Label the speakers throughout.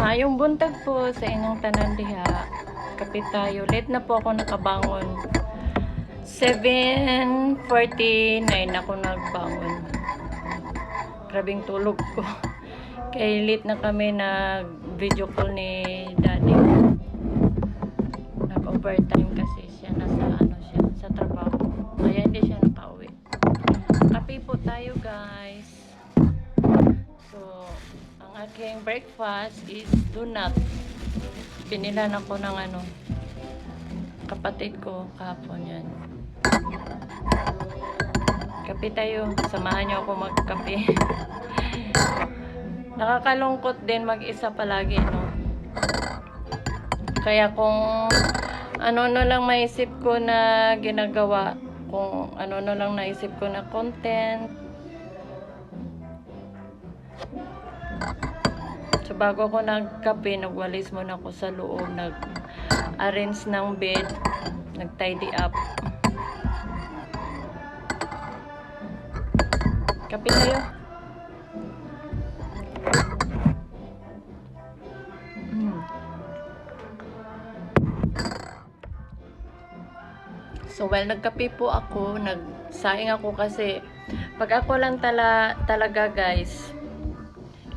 Speaker 1: Mayong buntag po sa inyong tanan diha. Kapit tayo. Late na po ako nakabangon. 7.49 ako nagbangon. Grabing tulog ko. Kaya late na kami nag video call ni daddy. Breakfast is donut. Binilan ako ng ano, kapatid ko kahapon yan. Kape tayo. Samahan niyo ako magkape. Nakakalungkot din mag-isa palagi, no? Kaya kung ano-ano lang maisip ko na ginagawa, kung ano-ano lang naisip ko na content, bago ako nagkape, nagwalis muna ako sa loob, nag-arrange ng bed, nag-tidy up. Kape tayo. Mm. So, well, nagkape po ako, nagsaing ako kasi pag ako lang tala, talaga guys,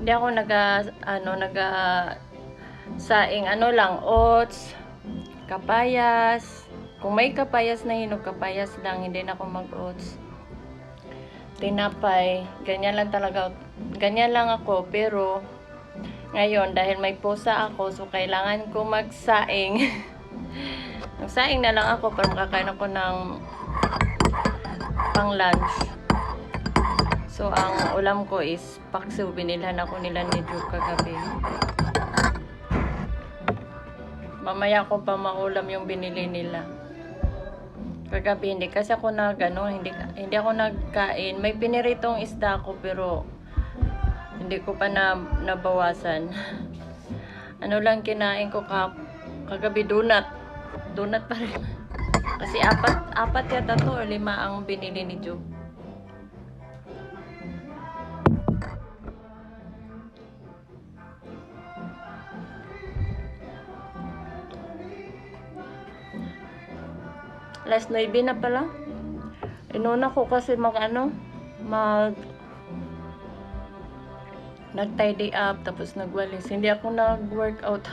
Speaker 1: hindi ako naga ano naga saing ano lang oats kapayas. Kung may kapayas na hinog kapayas lang hindi na ako mag oats tinapay ganyan lang talaga ganyan lang ako pero ngayon dahil may pusa ako so kailangan ko magsaing. Magsaing na lang ako para makakain ako ng pang lunch So, ang ulam ko is pakso. Binilhan ako nila ni Drew kagabi. Mamaya ko pa maulam yung binili nila. Kagabi, hindi kasi ako nag, ano, hindi, hindi ako nagkain. May piniritong isda ako pero hindi ko pa na, nabawasan. ano lang kinain ko ka, kagabi donut. Donut pa rin. Kasi apat, apat yata to lima ang binili ni Drew. Last 9 na pala. Inuna ko kasi mag ano, mag nag-tidy up, tapos nagwalis. Hindi ako nag-workout.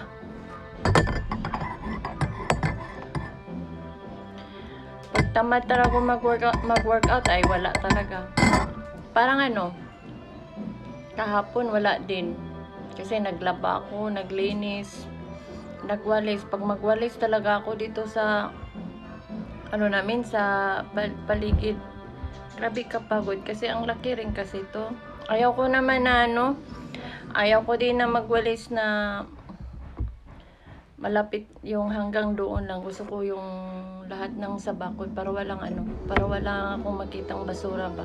Speaker 1: Pag tamad talaga mag-workout, mag-workout, ay wala talaga. Parang ano, kahapon wala din. Kasi naglaba ako, naglinis, nagwalis. Pag magwalis talaga ako dito sa ano namin sa pal- paligid. Grabe kapagod kasi ang laki rin kasi to. Ayaw ko naman na ano, ayaw ko din na magwalis na malapit yung hanggang doon lang. Gusto ko yung lahat ng sa bakod para walang ano, para wala akong makitang basura ba.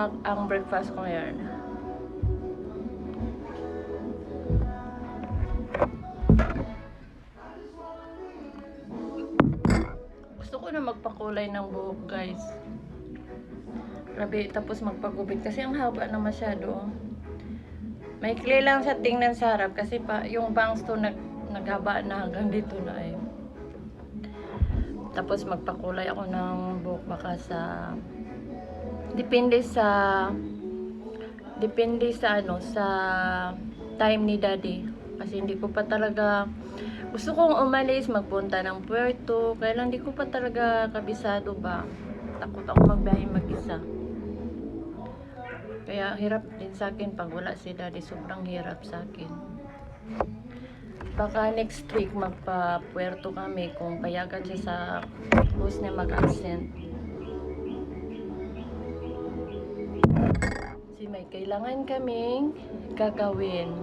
Speaker 1: Ang, ang breakfast ko ngayon. Gusto ko na magpakulay ng buhok, guys. Grabe, tapos magpagupit. Kasi ang haba na masyado. Maikli lang sa tingnan sa harap kasi pa, yung bangs to nag, naghaba na hanggang dito na eh. Tapos magpakulay ako ng buhok baka sa depende sa depende sa ano sa time ni daddy. Kasi hindi ko pa talaga gusto kong umalis magpunta ng puerto. Kaya lang hindi ko pa talaga kabisado ba. Takot ako magbiyahe mag-isa. Kaya hirap din sa akin pag wala si daddy. Sobrang hirap sa akin. Baka next week magpa-puerto kami kung payagan siya sa host na mag-absent. May kailangan kaming gagawin.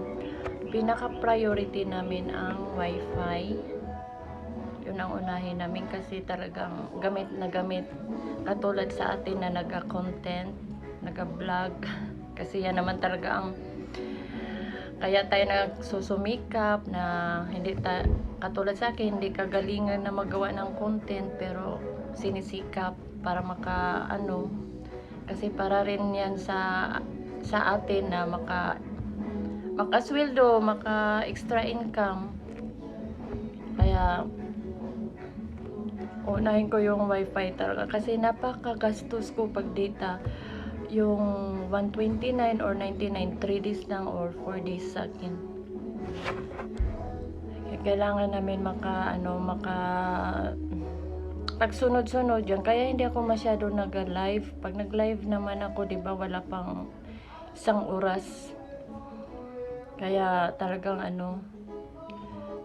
Speaker 1: Pinaka-priority namin ang wifi. Yun ang unahin namin kasi talagang gamit na gamit. Katulad sa atin na naga-content, naga-vlog. Kasi yan naman talaga ang kaya tayo nagsusumikap na hindi ta katulad sa akin hindi kagalingan na magawa ng content pero sinisikap para maka ano kasi para rin yan sa sa atin na maka makasweldo, maka extra income. Kaya unahin ko yung wifi talaga. Kasi napakagastos ko pag data. Yung 129 or 99 3 days lang or 4 days sa akin. Kailangan namin maka ano maka pagsunod-sunod yan kaya hindi ako masyado nag-live. Pag nag-live naman ako di ba wala pang isang oras. Kaya talagang ano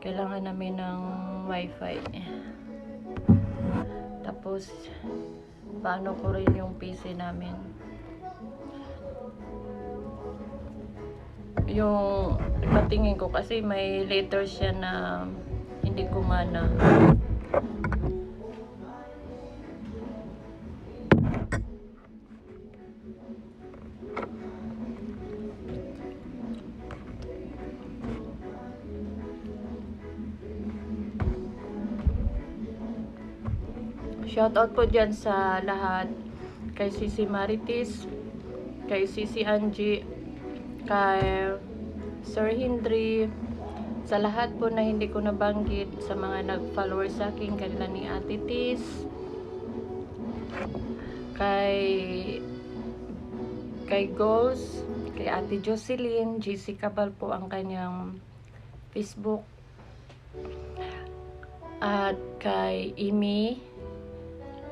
Speaker 1: kailangan namin ng wifi. Tapos paano ko rin yung PC namin? Yung patingin ko kasi may letters siya na hindi kumana. Shoutout po dyan sa lahat. Kay Sisi Maritis, kay Sisi Angie, kay Sir Hindri, sa lahat po na hindi ko nabanggit, sa mga nag-follower sa akin, kanila ni Ate Tis, kay kay Ghost, kay Ate Jocelyn, GC Cabal po ang kanyang Facebook, at kay Imi,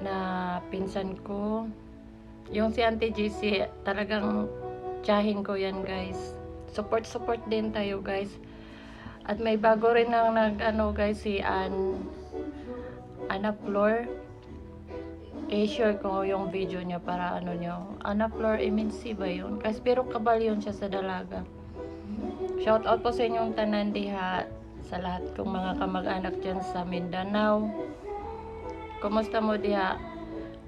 Speaker 1: na pinsan ko, yung si Auntie GC, talagang tsahin ko yan guys. Support support din tayo guys. At may bago rin ang nag ano guys si An Ana Flor. I-share ko yung video niya para ano nyo. Ana Flor MNC ba yun? Kasi pero kabal yun siya sa dalaga. Shout out po sa inyong tanan diha sa lahat kong mga kamag-anak dyan sa Mindanao. Kumusta mo diha?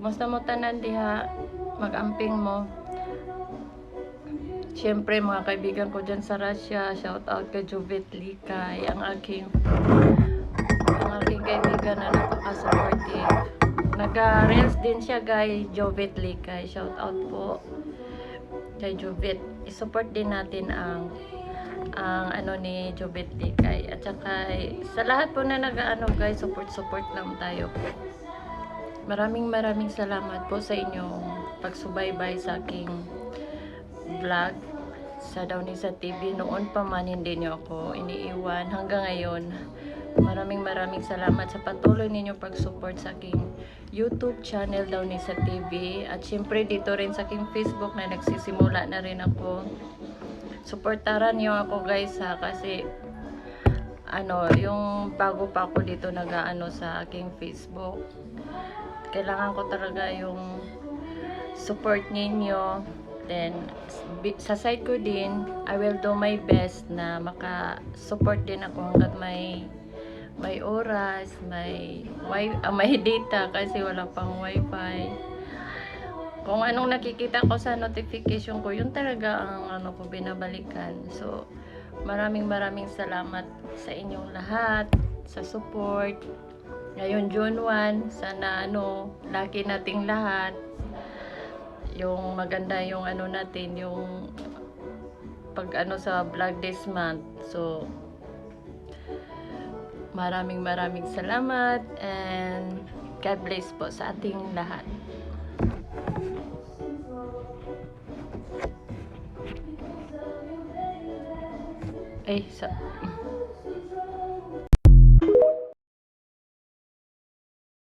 Speaker 1: Kumusta mo tanan diha? Mag-amping mo. Siyempre, mga kaibigan ko dyan sa Russia, shout out kay Jovet Likay, ang aking ang aking kaibigan na napaka-supportive. Nag-reels din siya kay Jovet Likay. Shout out po kay Jovet. I-support din natin ang ang ano ni Jovet Likay. At saka sa lahat po na nag-ano guys, support-support lang tayo. Maraming maraming salamat po sa inyong pagsubaybay sa aking vlog sa Dawnisa TV. Noon pa man hindi niyo ako iniiwan hanggang ngayon. Maraming maraming salamat sa patuloy ninyo pag-support sa aking YouTube channel Dawnisa TV. At syempre dito rin sa aking Facebook na nagsisimula na rin ako. Supportaran niyo ako guys ha kasi ano, yung bago pa ako dito nag-ano sa aking Facebook. Kailangan ko talaga yung support ninyo. Then, sa side ko din, I will do my best na maka-support din ako hanggat may may oras, may wi- ah, may data kasi wala pang wifi. Kung anong nakikita ko sa notification ko, yun talaga ang ano ko binabalikan. So, maraming maraming salamat sa inyong lahat, sa support. Ngayon, June 1, sana ano, laki nating lahat yung maganda yung ano natin, yung pag ano sa vlog this month. So, maraming maraming salamat and God bless po sa ating lahat. Ay, sa